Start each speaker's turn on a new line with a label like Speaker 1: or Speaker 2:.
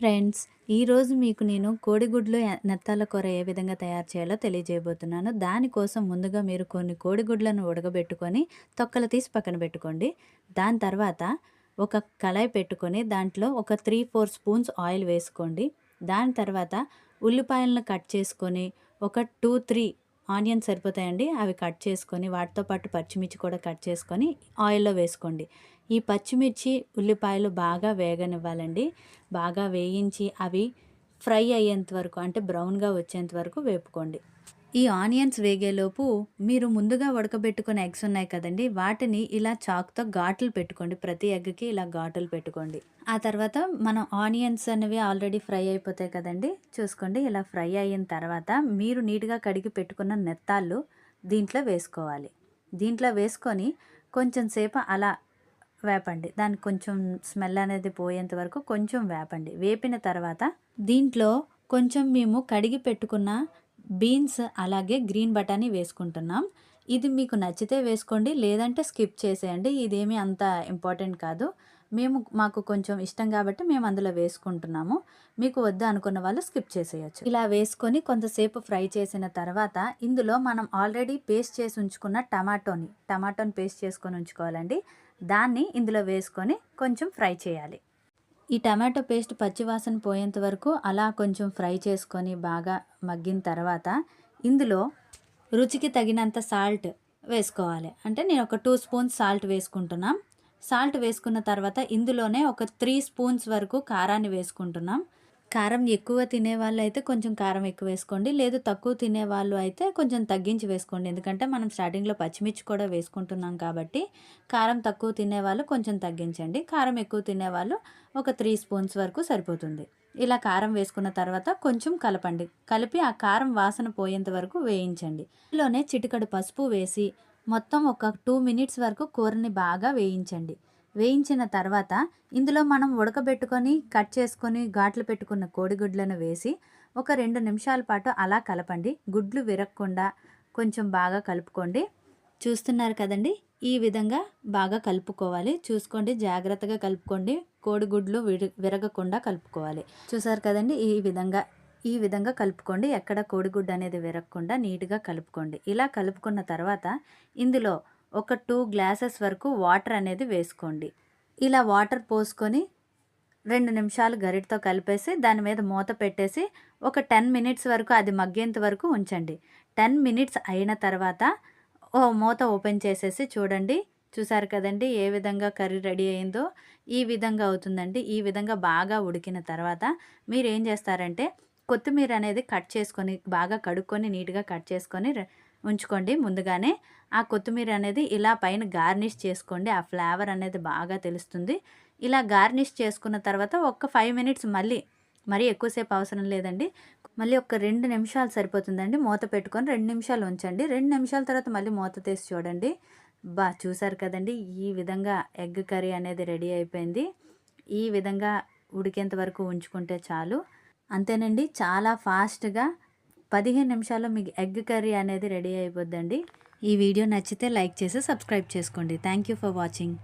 Speaker 1: Friends ఈరోజు మీకు నేను కోడిగుడ్లు నెత్తాల కూర ఏ విధంగా తయారు చేయాలో తెలియజేయబోతున్నాను. దానికోసం ముందుగా మీరు కొన్ని కోడిగుడ్లను ఉడకబెట్టుకొని తొక్కలు తీసి పక్కన పెట్టుకోండి. దాని తర్వాత ఒక కళాయి పెట్టుకొని దాంట్లో ఒక త్రీ ఫోర్ స్పూన్స్ ఆయిల్ వేసుకోండి. దాని తర్వాత ఉల్లిపాయలను కట్ చేసుకొని ఒక టూ త్రీ ఆనియన్ సరిపోతాయండి. అవి కట్ చేసుకొని వాటితో పాటు పచ్చిమిర్చి కూడా కట్ చేసుకొని ఆయిల్లో వేసుకోండి. ఈ పచ్చిమిర్చి ఉల్లిపాయలు బాగా వేగనివ్వాలండి. బాగా వేయించి అవి ఫ్రై అయ్యేంత వరకు అంటే బ్రౌన్గా వచ్చేంత వరకు వేపుకోండి. ఈ ఆనియన్స్ వేగేలోపు మీరు ముందుగా ఉడకబెట్టుకున్న ఎగ్స్ ఉన్నాయి కదండి వాటిని ఇలా చాక్తో ఘాట్లు పెట్టుకోండి. ప్రతి ఎగ్కి ఇలా ఘాటులు పెట్టుకోండి. ఆ తర్వాత మనం ఆనియన్స్ అనేవి ఆల్రెడీ ఫ్రై అయిపోతాయి కదండి చూసుకోండి. ఇలా ఫ్రై అయిన తర్వాత మీరు నీట్గా కడిగి పెట్టుకున్న నెత్తాళ్ళు దీంట్లో వేసుకోవాలి. దీంట్లో వేసుకొని కొంచెం సేపు అలా వేపండి. దానికి కొంచెం స్మెల్ అనేది పోయేంత వరకు కొంచెం వేపండి. వేపిన తర్వాత దీంట్లో కొంచెం మేము కడిగి పెట్టుకున్న బీన్స్ అలాగే గ్రీన్ బటానీ వేసుకుంటున్నాం. ఇది మీకు నచ్చితే వేసుకోండి లేదంటే స్కిప్ చేసేయండి. ఇదేమీ అంత ఇంపార్టెంట్ కాదు. మేము మాకు కొంచెం ఇష్టం కాబట్టి మేము అందులో వేసుకుంటున్నాము. మీకు వద్దు అనుకున్న వాళ్ళు స్కిప్ చేసేయచ్చు. ఇలా వేసుకొని కొంతసేపు ఫ్రై చేసిన తర్వాత ఇందులో మనం ఆల్రెడీ పేస్ట్ చేసి ఉంచుకున్న టమాటోని టమాటోని పేస్ట్ చేసుకొని ఉంచుకోవాలండి. దాన్ని ఇందులో వేసుకొని కొంచెం ఫ్రై చేయాలి. ఈ టమాటో పేస్ట్ పచ్చివాసన పోయేంత వరకు అలా కొంచెం ఫ్రై చేసుకొని బాగా మగ్గిన తర్వాత ఇందులో రుచికి తగినంత సాల్ట్ వేసుకోవాలి. అంటే నేను ఒక టూ స్పూన్స్ సాల్ట్ వేసుకుంటున్నాం. సాల్ట్ వేసుకున్న తర్వాత ఇందులోనే ఒక త్రీ స్పూన్స్ వరకు కారాన్ని వేసుకుంటున్నాం. కారం ఎక్కువ తినే వాళ్ళు అయితే కొంచెం కారం ఎక్కువ వేసుకోండి. లేదు తక్కువ తినే వాళ్ళు అయితే కొంచెం తగ్గించి వేసుకోండి. ఎందుకంటే మనం స్టార్టింగ్లో పచ్చిమిర్చి కూడా వేసుకుంటున్నాం కాబట్టి కారం తక్కువ తినే వాళ్ళు కొంచెం తగ్గించండి. కారం ఎక్కువ తినే వాళ్ళు ఒక త్రీ స్పూన్స్ వరకు సరిపోతుంది. ఇలా కారం వేసుకున్న తర్వాత కొంచెం కలపండి. కలిపి ఆ కారం వాసన పోయేంత వరకు వేయించండి. ఇందులోనే చిటికడు పసుపు వేసి మొత్తం ఒక టూ మినిట్స్ వరకు కూరని బాగా వేయించండి. వేయించిన తర్వాత ఇందులో మనం ఉడకబెట్టుకొని కట్ చేసుకొని ఘాట్లు పెట్టుకున్న కోడిగుడ్లను వేసి ఒక రెండు నిమిషాల పాటు అలా కలపండి. గుడ్లు విరగకుండా కొంచెం బాగా కలుపుకోండి. చూస్తున్నారు కదండి? ఈ విధంగా బాగా కలుపుకోవాలి. చూసుకోండి జాగ్రత్తగా కలుపుకోండి. కోడిగుడ్లు విరగకుండా కలుపుకోవాలి. చూసారు కదండి? ఈ విధంగా ఈ విధంగా కలుపుకోండి. ఎక్కడ కోడిగుడ్డు అనేది విరగకుండా నీట్గా కలుపుకోండి. ఇలా కలుపుకున్న తర్వాత ఇందులో ఒక టూ గ్లాసెస్ వరకు వాటర్ అనేది వేసుకోండి. ఇలా వాటర్ పోసుకొని రెండు నిమిషాలు గరిటతో కలిపేసి దాని మీద మూత పెట్టేసి ఒక టెన్ మినిట్స్ వరకు అది మగ్గేంత వరకు ఉంచండి. టెన్ మినిట్స్ అయిన తర్వాత ఓ మూత ఓపెన్ చేసేసి చూడండి. చూసారు కదండి ఏ విధంగా కర్రీ రెడీ అయిందో? ఈ విధంగా అవుతుందండి. ఈ విధంగా బాగా ఉడికిన తర్వాత మీరు ఏం చేస్తారంటే కొత్తిమీర అనేది కట్ చేసుకొని బాగా కడుక్కొని నీట్గా కట్ చేసుకొని ఉంచుకోండి. ముందుగానే ఆ కొత్తిమీర అనేది ఇలా పైన గార్నిష్ చేసుకోండి. ఆ ఫ్లేవర్ అనేది బాగా తెలుస్తుంది. ఇలా గార్నిష్ చేసుకున్న తర్వాత ఒక ఫైవ్ మినిట్స్ మళ్ళీ మరీ ఎక్కువసేపు అవసరం లేదండి. మళ్ళీ ఒక రెండు నిమిషాలు సరిపోతుందండి. మూత పెట్టుకొని రెండు నిమిషాలు ఉంచండి. రెండు నిమిషాల తర్వాత మళ్ళీ మూత తీసి చూడండి. బా చూసారు కదండి? ఈ విధంగా ఎగ్ కర్రీ అనేది రెడీ అయిపోయింది. ఈ విధంగా ఉడికేంత వరకు ఉంచుకుంటే చాలు. అంతేనండి. చాలా ఫాస్ట్గా పదిహేను నిమిషాల్లో మీకు ఎగ్ కర్రీ అనేది రెడీ అయిపోద్దండి. ఈ వీడియో నచ్చితే లైక్ చేసి సబ్స్క్రైబ్ చేసుకోండి. Thank you for watching.